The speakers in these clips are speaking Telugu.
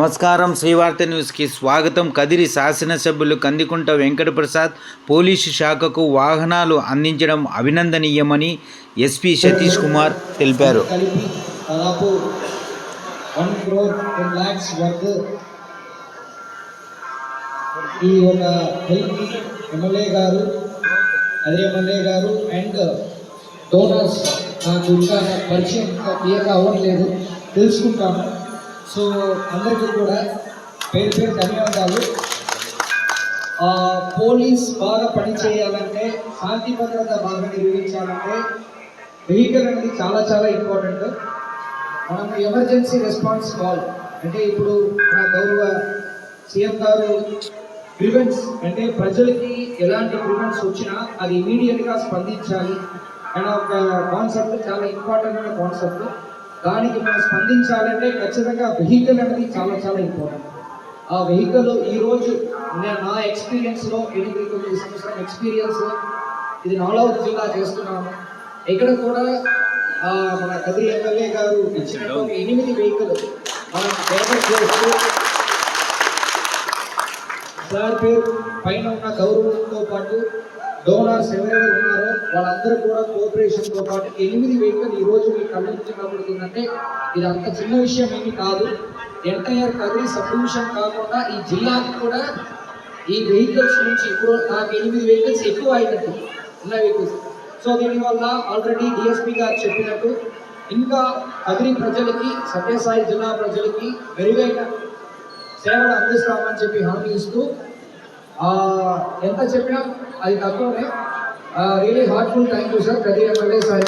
నమస్కారం శ్రీవార్త న్యూస్కి స్వాగతం. కదిరి శాసనసభ్యులు కందికుంట వెంకటప్రసాద్ పోలీసు శాఖకు వాహనాలు అందించడం అభినందనీయమని ఎస్పీ సతీష్ కుమార్ తెలిపారు. దాదాపు వన్ క్రోర్ టెన్ ల్యాక్స్ ఈ ఒక హెల్ప్ ఎమ్మెల్యే గారు అదే ఎమ్మెల్యే గారు అండ్ డోనర్స్ నాకు ఇంకా పరిచయం అవ్వట్లేదు. తెలుసుకుంటాను. సో అందరికీ కూడా పేరు పేరు ధన్యవాదాలు. పోలీస్ బాగా పనిచేయాలంటే శాంతి భద్రత బాగా నిర్వహించాలంటే వెహికల్ అనేది చాలా చాలా ఇంపార్టెంట్. మనం ఎమర్జెన్సీ రెస్పాన్స్ కాల్ అంటే ఇప్పుడు మన గౌరవ సీఎం గారు గ్రివెన్స్ అంటే ప్రజలకి ఎలాంటి గ్రివెన్స్ వచ్చినా అది ఇమీడియట్గా స్పందించాలి. అనే ఒక కాన్సెప్ట్ చాలా ఇంపార్టెంట్ అయిన కాన్సెప్ట్ దానికి మనం స్పందించాలంటే ఖచ్చితంగా వెహికల్ అనేది చాలా చాలా ఇంపార్టెంట్ ఆ వెహికల్ ఈరోజు నేను నా ఎక్స్పీరియన్స్లో ఎనిమిది తొమ్మిది సంవత్సరాల ఎక్స్పీరియన్స్ ఇది నాలో జిల్లా చేస్తున్నాను. ఇక్కడ కూడా మన కదిరి ఎమ్మెల్యే గారు ఇచ్చిన ఒక ఎనిమిది వెహికల్ మనం డెవలప్ చేస్తూ సార్ పేరు పైన ఉన్న గౌరవంతో పాటు డోనర్స్ ఎవరైతే ఉన్నారో వాళ్ళందరూ కూడా కోఆపరేషన్తో పాటు ఎనిమిది వెహికల్ ఈ అభివృద్ధి మీ ఇది అంత చిన్న విషయం ఏమి కాదు. ఎంటైర్ కదిరి సబ్ డివిజన్ కాకుండా ఈ జిల్లాకి కూడా ఈ వెహికల్స్ నుంచి ఇప్పుడు నాకు ఎనిమిది వెహికల్స్ ఎక్కువ అయినట్టు ఉన్న వెహికల్స్. సో దీనివల్ల ఆల్రెడీ డిఎస్పీ గారు చెప్పినట్టు ఇంకా కదిరి ప్రజలకి సత్యసాయి జిల్లా ప్రజలకి మెరుగైన సేవలు అందిస్తామని చెప్పి హామీ ఇస్తూ ఎంత చెప్పినా అది తక్కువనే. Really heartful thank you sir Kadiri MLA sir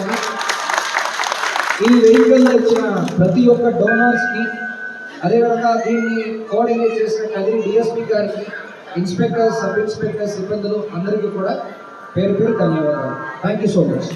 ఈ వెహికల్ వచ్చిన ప్రతి ఒక్క డోనర్స్కి అదేవిధంగా దీన్ని కోఆర్డినేట్ చేసిన కదిరి డిఎస్పీ గారికి ఇన్స్పెక్టర్ సబ్ ఇన్స్పెక్టర్ సిబ్బందులు అందరికీ కూడా పేరు పేరు ధన్యవాదాలు. Thank you so much